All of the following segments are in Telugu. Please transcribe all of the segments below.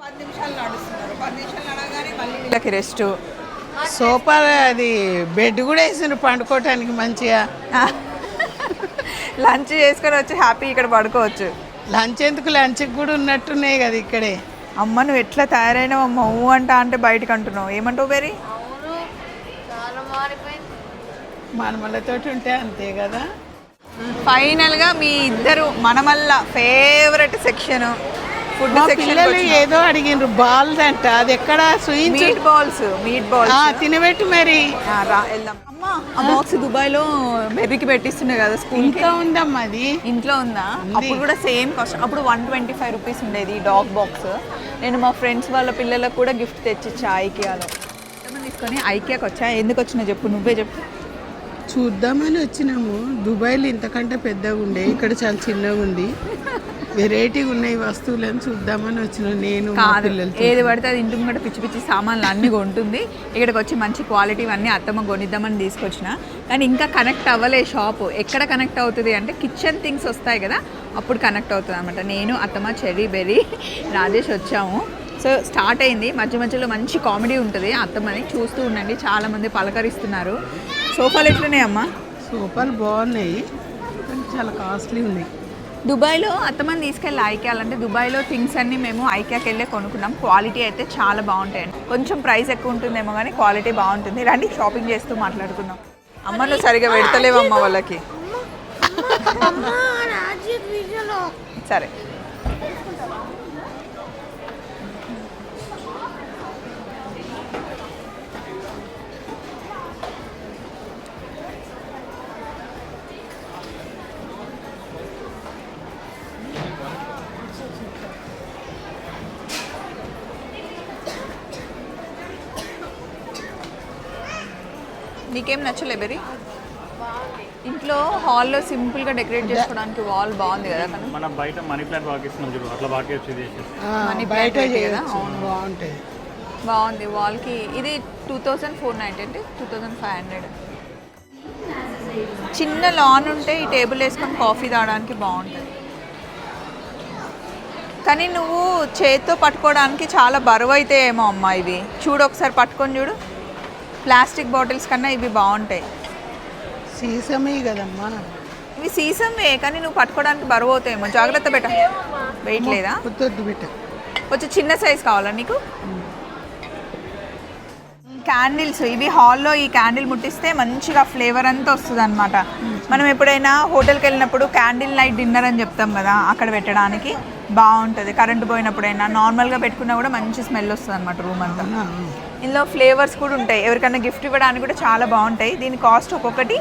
పది నిమిషాలు నడుస్తున్నారు. పది నిమిషాలు నడగానే మళ్ళీ వీళ్ళకి రెస్ట్. సోఫా అది బెడ్ కూడా వేసిండ్రు పండుకోవటానికి మంచిగా. లంచ్ చేసుకొని వచ్చి హ్యాపీ ఇక్కడ పడుకోవచ్చు. లంచ్ ఎందుకు? లంచ్కి కూడా ఉన్నట్టున్నాయి కదా ఇక్కడే. అమ్మ నువ్వు ఎట్లా తయారైనావు అమ్మ ఊ అంట అంటే బయటకు అంటున్నావు. ఏమంటావు బేరీ అవును చాలా మారిపోయింది. మనమలతోటి ఉంటే అంతే కదా. ఫైనల్గా మీ ఇద్దరు మనమల్ల ఫేవరెట్ సెక్షన్ ఫుడ్ పిల్లలు ఏదో అడిగిండ్రు బాల్స్ అంట. అది ఎక్కడ మీట్ బాల్స్ మీట్ బాల్స్ ఆ, తినబెట్టు మరి. వెళ్దాం. అమ్మ ఆ బాక్స్ దుబాయ్లో బెర్రీకి పెట్టిస్తున్నాయి కదా స్కూల్ ఇంకా ఉందమ్మా అది. ఇంట్లో ఉందా? అప్పుడు కూడా సేమ్ కాస్ట్ అప్పుడు వన్ ట్వంటీ ఫైవ్ రూపీస్ ఉండేది డాగ్ బాక్స్ నేను మా ఫ్రెండ్స్ వాళ్ళ పిల్లలకు కూడా గిఫ్ట్ తెచ్చిచ్చా ఐకియాలో తీసుకొని ఐకియాకి వచ్చా? ఎందుకు వచ్చినా చెప్పు నువ్వే చెప్పు. చూద్దామని వచ్చినాము. దుబాయ్లో ఇంతకంటే పెద్దగా ఉండే ఇక్కడ చాలా చిన్నగా ఉంది. వెరైటీగా ఉన్నాయి వస్తువులని చూద్దామని వచ్చినాం. నేను ఏది పడితే అది ఇంటి ముంగట పిచ్చి పిచ్చి సామాన్లు అన్నీ కొంటుంది. ఇక్కడికి వచ్చి మంచి క్వాలిటీ అన్నీ అత్తమ్మ కొనిద్దామని తీసుకొచ్చిన. కానీ ఇంకా కనెక్ట్ అవ్వలే షాప్ ఎక్కడ కనెక్ట్ అవుతుంది అంటే కిచెన్ థింగ్స్ వస్తాయి కదా అప్పుడు కనెక్ట్ అవుతుంది అనమాట నేను అత్తమ్మ చెర్రీ బెర్రీ రాజేష్ వచ్చాము. సో స్టార్ట్ అయింది. మధ్య మధ్యలో మంచి కామెడీ ఉంటుంది అత్తమ్మని చూస్తూ ఉండండి. చాలామంది పలకరిస్తున్నారు. సోఫాలు ఎట్లున్నాయి అమ్మా? సోఫాలు బాగున్నాయి కానీ చాలా కాస్ట్లీ ఉన్నాయి. దుబాయ్లో అత్తమని తీసుకెళ్ళి ఐక్యాలంటే దుబాయ్లో థింగ్స్ అన్నీ మేము ఐక్యాకి వెళ్ళే కొనుక్కున్నాం. క్వాలిటీ అయితే చాలా బాగుంటాయండి కొంచెం ప్రైస్ ఎక్కువ ఉంటుందేమో కానీ క్వాలిటీ బాగుంటుంది. రండి షాపింగ్ చేస్తూ మాట్లాడుకుందాం. అమ్మ నువ్వు సరిగా పెడతలేవమ్మ వాళ్ళకి. అమ్మా రాజు వీడియోలో. సరే. నీకేం నచ్చలే బెరీ ఇంట్లో హాల్లో సింపుల్గా డెకరేట్ చేసుకోవడానికి వాల్ బాగుంది కదా కానీ మనం బయట మనీ ప్లాంట్ బాగా చూడు అట్లా బాగా మనీ బయట ప్లాంట్ కదా? అవును. బాగుంటాయి. బాగుంది వాల్కి. ఇది టూ థౌజండ్ ఫోర్ నైంటీ అంటే టూ థౌజండ్ ఫైవ్ హండ్రెడ్. చిన్న లాన్ ఉంటే ఈ టేబుల్ వేసుకొని కాఫీ తాగడానికి బాగుంటుంది. కానీ నువ్వు చేత్తో పట్టుకోవడానికి చాలా బరువు అయితే ఏమో అమ్మా ఇవి. చూడు ఒకసారి పట్టుకొని చూడు. ప్లాస్టిక్ బాటిల్స్ కన్నా ఇవి బాగుంటాయి. సీసమే కదమ్మా. ఇవి సీసమే కానీ నువ్వు పట్టుకోవడానికి బరువు అవుతాయేమో. జాగ్రత్త పెట్ట. వెయిట్ లేదా? కొంచెం చిన్న సైజ్ కావాలా నీకు? క్యాండిల్స్ ఇవి హాల్లో ఈ క్యాండిల్ ముట్టిస్తే మంచిగా ఫ్లేవర్ అంతా వస్తుంది అనమాట మనం ఎప్పుడైనా హోటల్కి వెళ్ళినప్పుడు క్యాండిల్ నైట్ డిన్నర్ అని చెప్తాం కదా అక్కడ పెట్టడానికి బాగుంటుంది. కరెంట్ పోయినప్పుడైనా నార్మల్గా పెట్టుకున్నా కూడా మంచి స్మెల్ వస్తుంది అనమాట రూమ్ అంతా. ఇందులో ఫ్లేవర్స్ కూడా ఉంటాయి. ఎవరికైనా గిఫ్ట్ ఇవ్వడానికి కూడా చాలా బాగుంటాయి. దీని కాస్ట్ ఒక్కొక్కటి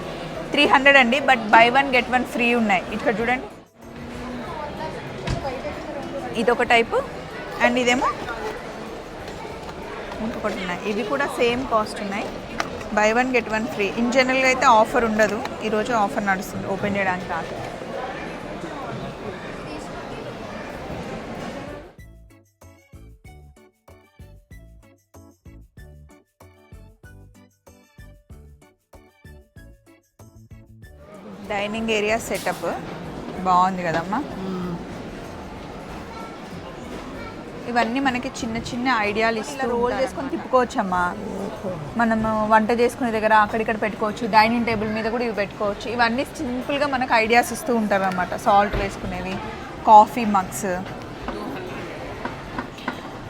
త్రీ హండ్రెడ్ అండి. But buy one get one free ఉన్నాయి. ఇక్కడ చూడండి. ఇదొక టైపు. అండ్ ఇదేమో ఇంకొకటి ఉన్నాయి. ఇవి కూడా సేమ్ కాస్ట్ ఉన్నాయి. Buy one get one free. In జనరల్గా అయితే ఆఫర్ ఉండదు. ఈరోజు ఆఫర్ నడుస్తుంది. ఓపెన్ చేయడానికి రాదు. Dining area setup. బాగుంది కదమ్మా. ఇవన్నీ మనకి చిన్న చిన్న ఐడియాలు ఇస్తూ రోల్ చేసుకొని తిప్పుకోవచ్చమ్మా. మనము వంట చేసుకునే దగ్గర అక్కడిక్కడ పెట్టుకోవచ్చు డైనింగ్ టేబుల్ మీద కూడా ఇవి పెట్టుకోవచ్చు. ఇవన్నీ సింపుల్గా మనకు ఐడియాస్ ఇస్తూ ఉంటారు అనమాట సాల్ట్ వేసుకునేవి కాఫీ మగ్స్.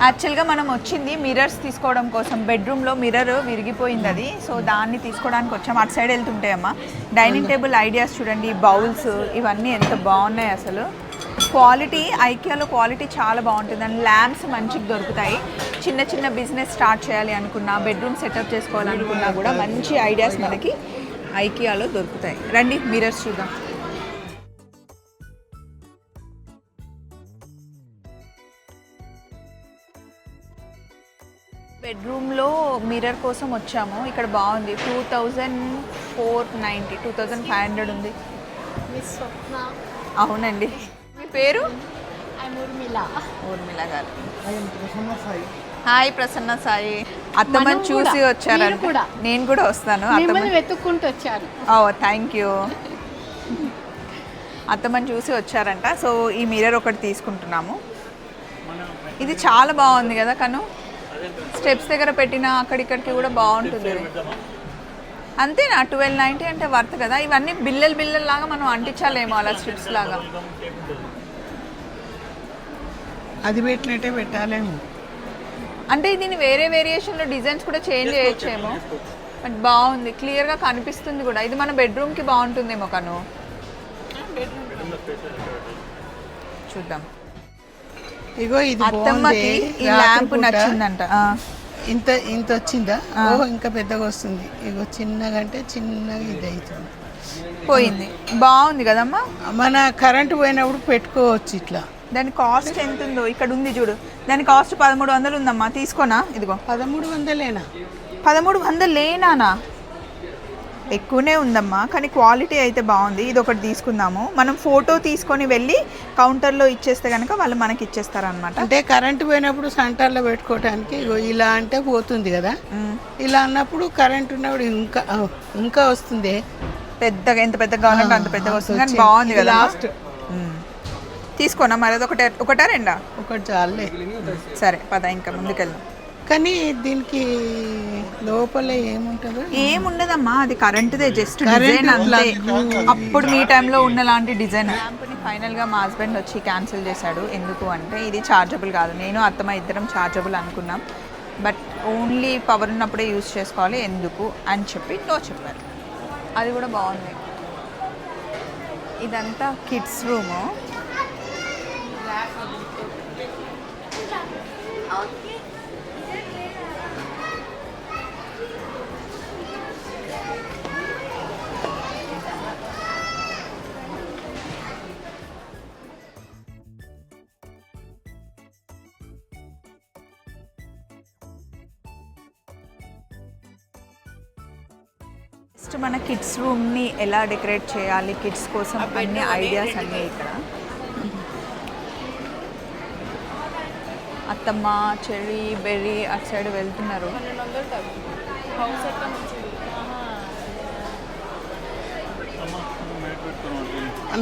యాక్చువల్గా మనం వచ్చింది మిర్రర్స్ తీసుకోవడం కోసం. బెడ్రూమ్లో మిర్రర్ విరిగిపోయింది అది. సో దాన్ని తీసుకోవడానికి వచ్చాం అటు సైడ్ వెళ్తుంటాయమ్మా. డైనింగ్ టేబుల్ ఐడియాస్ చూడండి బౌల్స్ ఇవన్నీ ఎంత బాగున్నాయి అసలు. క్వాలిటీ ఐకియాలో క్వాలిటీ చాలా బాగుంటుంది. అండ్ ల్యాంప్స్ మంచిగా దొరుకుతాయి. చిన్న చిన్న బిజినెస్ స్టార్ట్ చేయాలి అనుకున్నా బెడ్రూమ్ సెటప్ చేసుకోవాలనుకున్నా కూడా మంచి ఐడియాస్ మనకి ఐకియాలో దొరుకుతాయి. రండి మిర్రర్స్ చూద్దాం. బెడ్రూమ్లో మిర్రర్ కోసం వచ్చాము. ఇక్కడ బాగుంది. Two thousand four ninety two thousand five hundred ఉంది. అవునండి. మీ పేరు? ఊర్మిళ. గారు. హాయ్ ప్రసన్న సాయి. అత్తమ్మని మనం చూసి కూడా, వచ్చారంట మీరు కూడా. నేను కూడా వస్తాను. వెతుక్కుంటూ వచ్చారు. ఓ థ్యాంక్ యూ అత్తమ్మని చూసి వచ్చారంట. సో ఈ మిర్రర్ ఒకటి తీసుకుంటున్నాము. ఇది చాలా బాగుంది కదా కను? స్టెప్స్ దగ్గర పెట్టిన అక్కడిక్కడికి కూడా బాగుంటుంది. అంతేనా? ట్వెల్వ్ నైంటీ అంటే వర్త్ కదా? ఇవన్నీ బిల్లలు బిల్లలు లాగా మనం అంటించాలేమో అలా స్ట్రిప్స్ లాగా. అది పెట్టినట్టే పెట్టాలేమో. అంటే దీన్ని వేరే వేరియేషన్లో డిజైన్స్ కూడా చేంజ్ చేయొచ్చేమో. బట్ బాగుంది. క్లియర్గా కనిపిస్తుంది కూడా. ఇది మన బెడ్రూమ్కి బాగుంటుందేమో కను. చూద్దాం. ఇగో ఇది అత్తమ్మకి ఈ ల్యాంప్ నచ్చిందంట. ఇంత ఇంత వచ్చిందా? ఓహో ఇంకా పెద్దగా వస్తుంది. ఇగో చిన్నగా అంటే చిన్నగా ఇది అవుతుంది పోయింది. బాగుంది కదమ్మా? మన కరెంటు పోయినప్పుడు పెట్టుకోవచ్చు ఇట్లా. దాని కాస్ట్ ఎంత ఉందో ఇక్కడ ఉంది చూడు. దాని కాస్ట్ పదమూడు వందలు ఉందమ్మా. తీసుకోనా? ఇదిగో. పదమూడు వందలేనా? పదమూడు వందలు లేనానా? ఎక్కువనే ఉందమ్మా కానీ క్వాలిటీ అయితే బాగుంది. ఇది ఒకటి తీసుకుందాము. మనం ఫోటో తీసుకొని వెళ్ళి కౌంటర్లో ఇచ్చేస్తే కనుక వాళ్ళు మనకి ఇచ్చేస్తారనమాట అంటే కరెంటు పోయినప్పుడు సెంటర్లో పెట్టుకోవటానికి ఇగో ఇలా అంటే పోతుంది కదా. ఇలా అన్నప్పుడు కరెంట్ ఉన్నప్పుడు ఇంకా ఇంకా వస్తుంది. పెద్దగా ఎంత పెద్దగా కావాలంటే అంత పెద్దగా వస్తుంది కానీ. బాగుంది కదా లాస్ట్ తీసుకోనా మరి అది ఒకటే ఒకటా రెండా? ఒకటి చాలే సరే పద ఇంకా ముందుకెళ్దాం. కానీ దీనికి లోపల ఏముంటుందో ఏముండదమ్మా అది కరెంటుదే జస్ట్ డిజైన్ అంతే. అప్పుడు మీ టైంలో ఉన్న లాంటి డిజైన్. ల్యాంప్ని ఫైనల్గా మా హస్బెండ్ వచ్చి క్యాన్సిల్ చేశాడు. ఎందుకు అంటే ఇది ఛార్జబుల్ కాదు. నేను అత్తమ్మ ఇద్దరం ఛార్జబుల్ అనుకున్నాం. బట్ ఓన్లీ పవర్ ఉన్నప్పుడే యూస్ చేసుకోవాలి. ఎందుకు అని చెప్పి నో చెప్పారు. అది కూడా బాగుంది. ఇదంతా కిడ్స్ రూము కిడ్స్ రూమ్ని ఎలా డెకరేట్ చేయాలి? కిడ్స్ కోసం అన్ని ఐడియాస్ అన్నీ ఇక్కడ. అత్తమ్మ చెర్రీ బెర్రీ అటు సైడ్ వెళ్తున్నారు.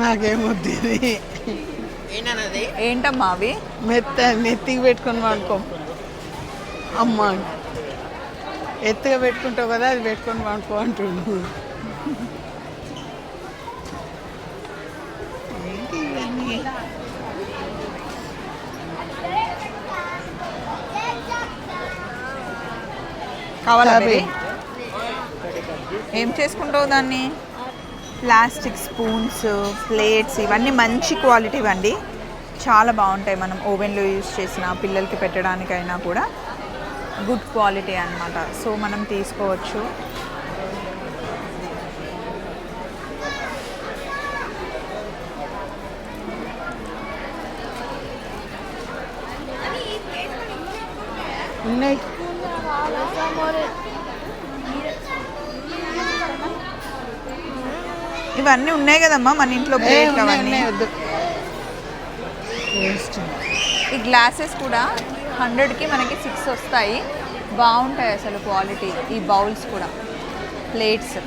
నాకేమొద్దు ఏంటమ్మా అవి? మెత్త నెత్తికి పెట్టుకొని వాడుకో. అమ్మ. ఎత్తుగా పెట్టుకుంటావు కదా అది పెట్టుకొని వాడుకో అంటుండు. ఏంటి ఇవన్నీ కావాలా? ఏం చేసుకుంటావు దాన్ని? ప్లాస్టిక్ స్పూన్స్ ప్లేట్స్ ఇవన్నీ మంచి క్వాలిటీ ఇవ్వండి చాలా బాగుంటాయి మనం ఓవెన్లో యూజ్ చేసిన పిల్లలకి పెట్టడానికైనా కూడా. గుడ్ క్వాలిటీ అన్నమాట. సో మనం తీసుకోవచ్చు. ఉన్నాయి. ఇవన్నీ ఉన్నాయి కదమ్మా మన ఇంట్లో అవన్నీ. ఈ గ్లాసెస్ కూడా హండ్రెడ్కి మనకి సిక్స్ వస్తాయి. బాగుంటాయి అసలు క్వాలిటీ ఈ బౌల్స్ కూడా. ప్లేట్స్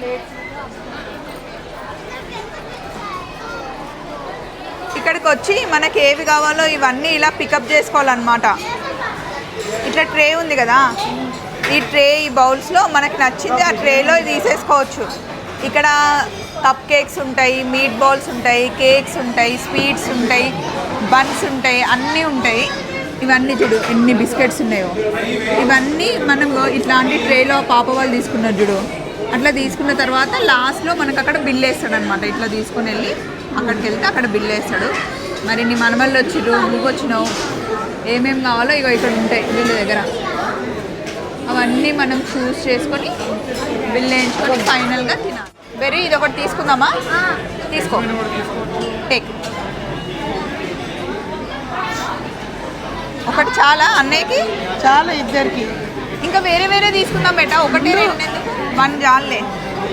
ఇక్కడికి వచ్చి మనకి ఏవి కావాలో ఇవన్నీ ఇలా పికప్ చేసుకోవాలన్నమాట. ఇట్లా ట్రే ఉంది కదా ఈ ట్రే ఈ బౌల్స్లో మనకు నచ్చింది ఆ ట్రేలో తీసేసుకోవచ్చు. ఇక్కడ కప్ కేక్స్ ఉంటాయి మీట్ బాల్స్ ఉంటాయి కేక్స్ ఉంటాయి స్వీట్స్ ఉంటాయి బన్స్ ఉంటాయి అన్నీ ఉంటాయి. ఇవన్నీ చూడు ఎన్ని బిస్కెట్స్ ఉన్నాయో. ఇవన్నీ మనం ఇట్లాంటి ట్రేలో పాప వాళ్ళు తీసుకున్నారు చూడు. అట్లా తీసుకున్న తర్వాత లాస్ట్లో మనకు అక్కడ బిల్ వేస్తాడు అనమాట ఇట్లా తీసుకొని వెళ్ళి అక్కడికి వెళ్తే అక్కడ బిల్ వేస్తాడు. మరి నీ మనమల్ని వచ్చిర్రు నువ్వు వచ్చినావు. ఏమేమి కావాలో ఇగో ఇక్కడ ఉంటాయి వీళ్ళ దగ్గర. అవన్నీ మనం చూస్ చేసుకొని బిల్ వేయించుకొని ఫైనల్గా తినాలి. వెరీ ఇది ఒకటి తీసుకుందామా? తీసుకో. టేక్ ఒకటి చాలా అన్నయ్యకి? చాలా ఇద్దరికి. ఇంకా వేరే వేరే తీసుకుందాం బెట? ఒకటి వన్ చాలులే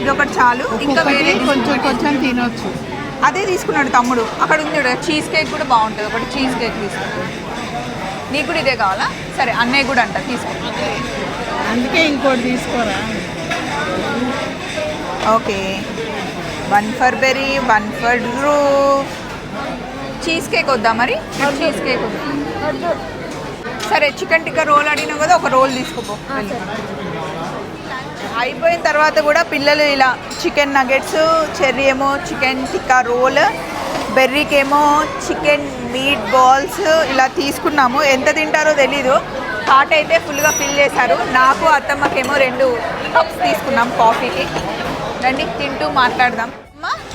ఇది ఒకటి చాలు. ఇంకా వేరే కొంచెం కొంచెం తినొచ్చు. అదే తీసుకున్నాడు తమ్ముడు. అక్కడ ఉంది చీజ్ కేక్ కూడా బాగుంటుంది. ఒకటి చీజ్ కేక్ తీసుకున్నాడు నీకు కూడా ఇదే కావాలా? సరే అన్నయ్య కూడా అంట తీసుకో. అందుకే ఇంకోటి తీసుకోరా? Okay. One for berry one for roof cheese cake వద్దా మరి? చీజ్ కేక్ వద్దా? సరే చికెన్ టిక్కా రోల్ అడిగినావు కదా ఒక రోల్ తీసుకోపో. అయిపోయిన తర్వాత కూడా పిల్లలు ఇలా చికెన్ నగెట్స్ చెర్రీ ఏమో చికెన్ టిక్కా రోల్ బెర్రీకి ఏమో చికెన్ మీట్ బాల్స్ ఇలా తీసుకున్నాము. ఎంత తింటారో తెలీదు. హాట్ అయితే ఫుల్గా ఫిల్ చేశారు. నాకు అత్తమ్మకేమో రెండు కప్స్ తీసుకున్నాం కాఫీకి. రండి తింటూ మాట్లాడదాం.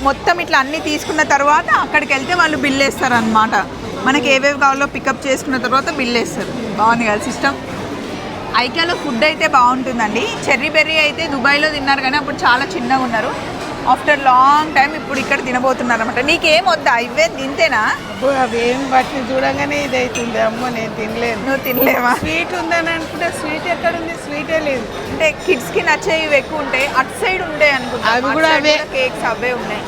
మొత్తం ఇట్లా అన్నీ తీసుకున్న తర్వాత అక్కడికి వెళ్తే వాళ్ళు బిల్ వేస్తారు అనమాట మనకి ఏవేవి కావాలో పికప్ చేసుకున్న తర్వాత బిల్ వేస్తారు. బాగుంది కదా సిస్టమ్. ఐకాలో ఫుడ్ అయితే బాగుంటుందండి. చెర్రీ బెర్రీ అయితే దుబాయ్లో తిన్నారు కానీ అప్పుడు చాలా చిన్నగా ఉన్నారు. ఆఫ్టర్ లాంగ్ టైం ఇప్పుడు ఇక్కడ తినబోతున్నారు అనమాట నీకేం వద్దా? ఇవే తింటేనా అవి వాటిని చూడంగానే ఇది అవుతుంది అమ్మో నేను తినలేను. నువ్వు తినలేవా? స్వీట్ ఉందని అనుకుంటే స్వీట్ ఎక్కడ ఉంది స్వీటే లేదు. అంటే కిడ్స్కి నచ్చేవి ఎక్కువ ఉంటాయి అటు సైడ్ ఉంటాయి అనుకుంటా. అవి కూడా అవే. కేక్స్ అవే ఉన్నాయి.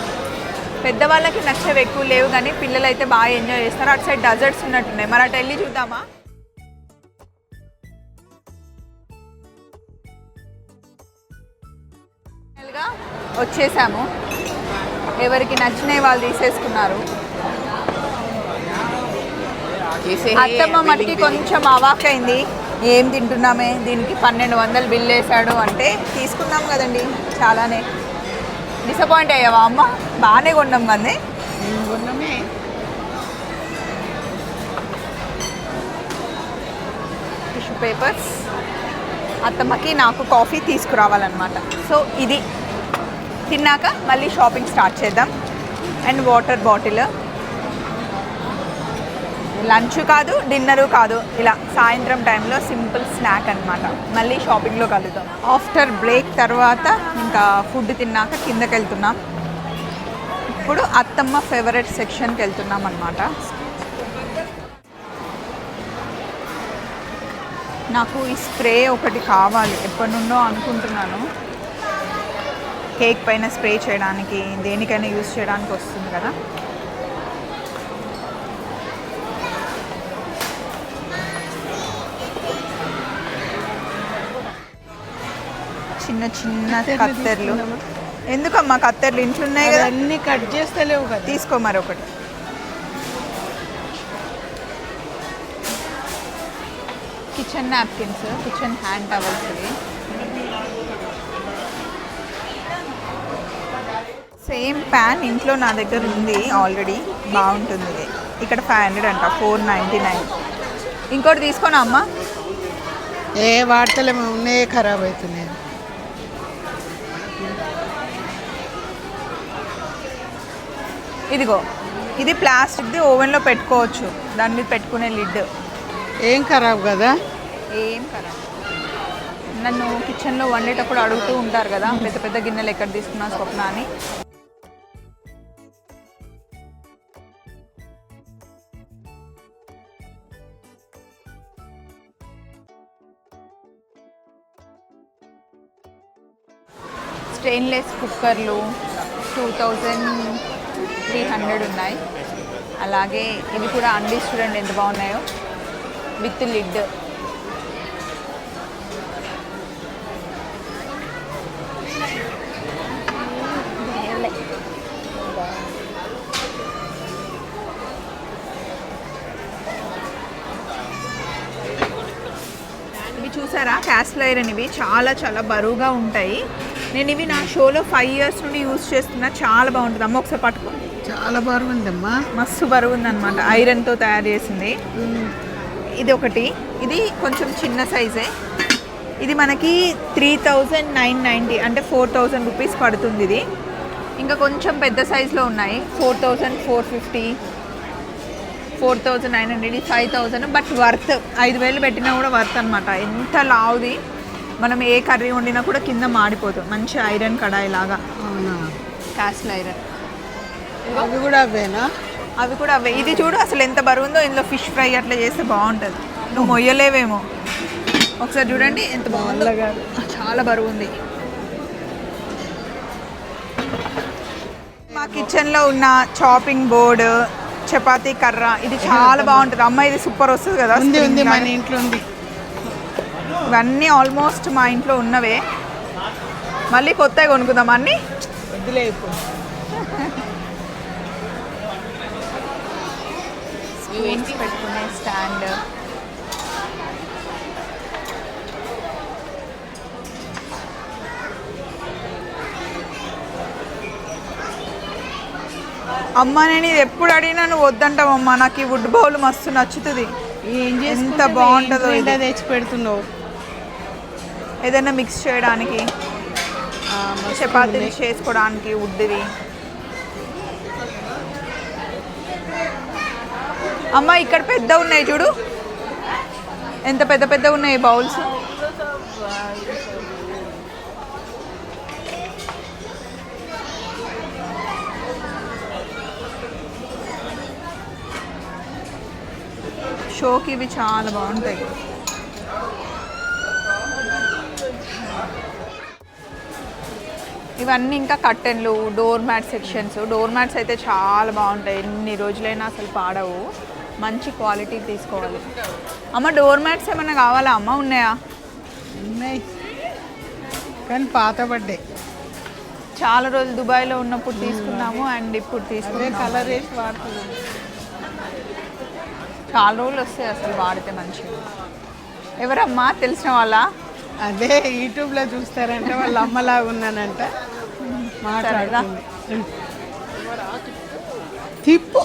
పెద్దవాళ్ళకి నచ్చేవి ఎక్కువ లేవు కానీ పిల్లలు అయితే బాగా ఎంజాయ్ చేస్తారు. అటు సైడ్ డజర్ట్స్ ఉన్నట్టున్నాయి. మరి అటు వెళ్ళి చూద్దామా? వచ్చేసాము. ఎవరికి నచ్చినవి వాళ్ళు తీసేసుకున్నారు. అత్తమ్మ మట్టికి కొంచెం అవాకైంది ఏం తింటున్నామే? దీనికి పన్నెండు వందలు బిల్ వేసాడు అంటే తీసుకున్నాం కదండి చాలానే. డిసప్పాయింట్ అయ్యావా అమ్మ? బాగానే కొన్నాం కానీ కొన్నామే. టిష్యూ పేపర్స్ అత్తమ్మకి నాకు కాఫీ తీసుకురావాలన్నమాట. సో ఇది. తిన్నాక మళ్ళీ షాపింగ్ స్టార్ట్ చేద్దాం. అండ్ వాటర్ బాటిల్ లంచ్ కాదు డిన్నరు కాదు. ఇలా సాయంత్రం టైంలో సింపుల్ స్నాక్ అనమాట మళ్ళీ షాపింగ్లో కలుద్దాం. ఆఫ్టర్ బ్రేక్ తర్వాత ఇంకా ఫుడ్ తిన్నాక కిందకి వెళ్తున్నాం ఇప్పుడు అత్తమ్మ ఫేవరెట్ సెక్షన్కి వెళ్తున్నాం అనమాట నాకు ఈ స్ప్రే ఒకటి కావాలి. ఎప్పటి నుండో అనుకుంటున్నాను. కేక్ పైన స్ప్రే చేయడానికి దేనికైనా యూజ్ చేయడానికి వస్తుంది కదా? చిన్న చిన్న కత్తెర్లు ఎందుకమ్మా కత్తెర్లు? ఇంట్లో ఉన్నాయి కదా. అన్ని కట్ చేస్తలేవు కదా. తీసుకో మరి ఒకటి kitchen napkins kitchen hand towels ఇవి. సేమ్ ప్యాన్ ఇంట్లో నా దగ్గర ఉంది ఆల్రెడీ. బాగుంటుంది. ఇది ఇక్కడ ఫైవ్ హండ్రెడ్ అంట ఫోర్ నైంటీ నైన్. ఇంకోటి తీసుకోనా అమ్మ? ఏ వార్తలేమో ఉన్నాయే ఖరాబ్ అవుతున్నాయి ఇదిగో ఇది ప్లాస్టిక్ది ఓవెన్లో పెట్టుకోవచ్చు. దాని మీద పెట్టుకునే లిడ్. ఏం ఖరాబ్ కదా? ఏం కదా నన్ను కిచెన్లో వండేటప్పుడు అడుగుతూ ఉంటారు కదా పెద్ద పెద్ద గిన్నెలు ఎక్కడ తీసుకున్నా స్వప్న అని. స్టెయిన్లెస్ కుక్కర్లు టూ థౌజండ్ త్రీ హండ్రెడ్ ఉన్నాయి. అలాగే ఇవి కూడా అండి చూడండి ఎంత బాగున్నాయో. With lid. ఇవి చూసారా? క్యాస్ట్ ఐరన్ ఇవి చాలా చాలా బరువుగా ఉంటాయి. నేను ఇవి నా షోలో ఫైవ్ ఇయర్స్ నుండి యూజ్ చేస్తున్నా. చాలా బాగుంటుంది. అమ్మ ఒకసారి పట్టుకో. చాలా బాగుందమ్మా. మస్తు బరువు ఉందన్నమాట ఐరన్తో తయారు చేసింది. ఇది ఒకటి. ఇది కొంచెం చిన్న సైజే ఇది మనకి త్రీ థౌజండ్ నైన్ నైంటీ అంటే ఫోర్ థౌజండ్ రూపీస్ పడుతుంది ఇది. ఇంకా కొంచెం పెద్ద సైజులో ఉన్నాయి. Four thousand four fifty four thousand nine hundred five thousand but worth ఐదు వేలు పెట్టినా కూడా వర్త్ అనమాట ఎంత లావుది. మనం ఏ కర్రీ వండినా కూడా కింద మాడిపోతుంది మంచి ఐరన్ కడాయి లాగా. Cast iron. అవి కూడా అవేనా? అవి కూడా అవే. ఇది చూడు అసలు ఎంత బరువు ఉందో ఇందులో ఫిష్ ఫ్రై అట్లా చేస్తే బాగుంటుంది. నువ్వు మొయ్యలేవేమో. ఒకసారి చూడండి ఎంత బాగుందో. చాలా బరువు ఉంది. మా కిచెన్లో ఉన్న చాపింగ్ బోర్డు చపాతీ కర్ర ఇది చాలా బాగుంటుంది. అమ్మ ఇది సూపర్ వస్తుంది కదా ఉంది ఉంది మన. ఇంట్లో ఉంది. ఇవన్నీ ఆల్మోస్ట్ మా ఇంట్లో ఉన్నవే. మళ్ళీ కొత్తగా కొనుక్కుందాం. అన్ని? పెట్టుకునే స్టాండ్. అమ్మ నేను ఇది ఎప్పుడు అడిగినా నువ్వు వద్దంటావమ్మా. నాకు ఈ వుడ్ బౌల్ మస్తు నచ్చుతుంది. ఎంత బాగుంటుందో తెచ్చి పెడుతున్నావు. ఏదైనా మిక్స్ చేయడానికి చపాతీలు. చేసుకోవడానికి వుడ్ది అమ్మ ఇక్కడ పెద్ద ఉన్నాయి చూడు. ఎంత పెద్ద పెద్ద ఉన్నాయి బౌల్స్? షోకి ఇవి చాలా బాగుంటాయి. ఇవన్నీ ఇంకా కట్టెన్లు door mat sections door mats అయితే చాలా బాగుంటాయి. ఎన్ని రోజులైనా అసలు పాడవు. మంచి క్వాలిటీ తీసుకోవాలి. అమ్మ డోర్ మ్యాట్స్ ఏమైనా కావాలా? అమ్మ ఉన్నాయా? ఉన్నాయి. కానీ పాత పడ్డాయి చాలా రోజులు దుబాయ్లో ఉన్నప్పుడు తీసుకున్నాము అండ్ ఇప్పుడు అదే తీసుకున్నాము. కలర్ వేసి వాడుతున్నాం. చాలా రోజులు వస్తాయి అసలు వాడితే మంచిగా. ఎవరమ్మా? తెలిసిన వాళ్ళ? అదే యూట్యూబ్లో చూస్తారంట వాళ్ళ అమ్మలాగా ఉన్నానంట. మాట్లాడుతుంది. తిప్పు.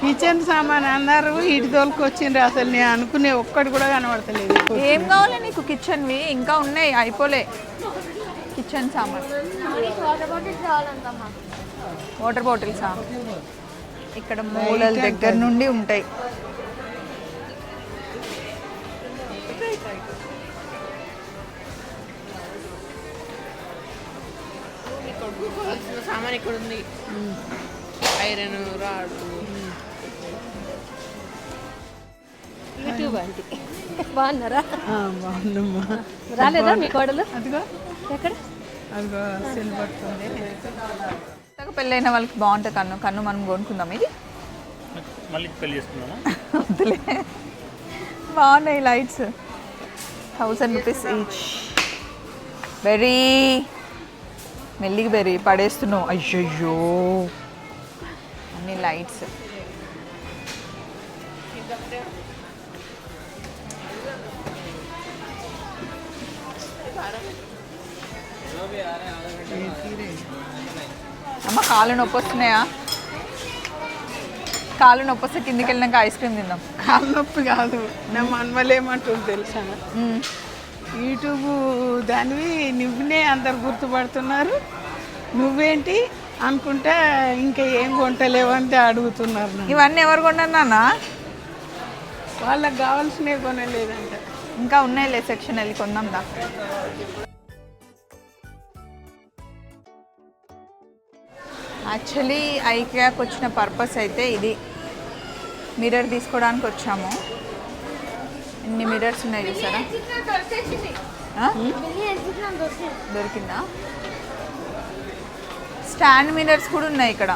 కిచెన్ సామాన్ అన్నారు ఇటు తోలుకు వచ్చిండ్రు అసలు నేను అనుకునే ఒక్కటి కూడా కనబడతలేదు. ఏం కావాలి నీకు కిచెన్వి? ఇంకా ఉన్నాయి అయిపోలే. కిచెన్ సామాన్. వాటర్ బాటిల్సా? ఇక్కడ మూలల దగ్గర నుండి ఉంటాయి. సామాన్ ఇక్కడ ఉంది ఐరన్ రాడు. YouTube aunty. బాగున్నారా? బాగుందమ్మా. రాలేదా మీ కోడలు? అదిగో. ఎక్కడ? అదిగో సెల్ కొత్తగా పెళ్ళైన వాళ్ళకి బాగుంటుంది కన్ను. కన్ను మనం కొనుక్కుందాం. ఇది? మళ్ళీ పెళ్ళి చేసుకున్నామా వద్దులే. బాగున్నాయి lights. Thousand rupees each very మెల్లిగి బెరీ పడేస్తున్నావు. అయ్యయ్యో. అన్ని లైట్స్. అమ్మ కాళ్ళు నొప్పి వస్తున్నాయా? కాళ్ళు నొప్పి వస్తే కిందికి వెళ్ళినాక ఐస్ క్రీమ్ తిందాం. కాలు నొప్పి కాదు. నా మనవలేమంటుంది తెలుసా? మ్మ్. యూట్యూబ్ దానివి నువ్వునే అందరు గుర్తుపడుతున్నారు. నువ్వేంటి అనుకుంటా ఇంకా ఏం కొంటలేవు అని అడుగుతున్నారు. ఇవన్నీ ఎవరు కొన్నారు నాన్న? వాళ్ళకి కావాల్సినవి కొనలేదంట. ఇంకా ఉన్నాయిలే సెక్షన్ వెళ్ళి కొందాం దా యాక్చువల్లీ ఐకియాకి వచ్చిన పర్పస్ అయితే ఇది. మిర్రర్ తీసుకోవడానికి వచ్చాము. ఎన్ని మిర్రర్స్ ఉన్నాయి చూసారా? దొరికిందా? స్టాండ్ మిర్రర్స్ కూడా ఉన్నాయి ఇక్కడ.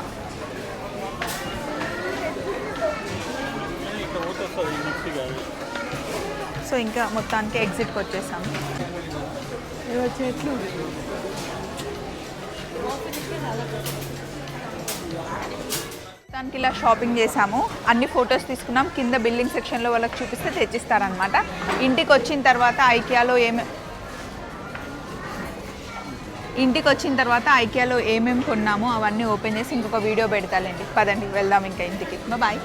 సో ఇంకా మొత్తానికి ఎగ్జిట్కి వచ్చేసాము. ఏవో చెట్లు. దానికి ఇలా షాపింగ్ చేసాము అన్ని ఫొటోస్ తీసుకున్నాం. కింద బిల్డింగ్ సెక్షన్లో వాళ్ళకి చూపిస్తే తెచ్చిస్తారనమాట ఇంటికి వచ్చిన తర్వాత ఐకియాలో ఏమే ఇంటికి వచ్చిన తర్వాత ఐకియాలో ఏమేమి కొన్నామో అవన్నీ ఓపెన్ చేసి ఇంకొక వీడియో పెడతాలండి పదండి వెళ్దాం ఇంకా ఇంటికి. బాయ్.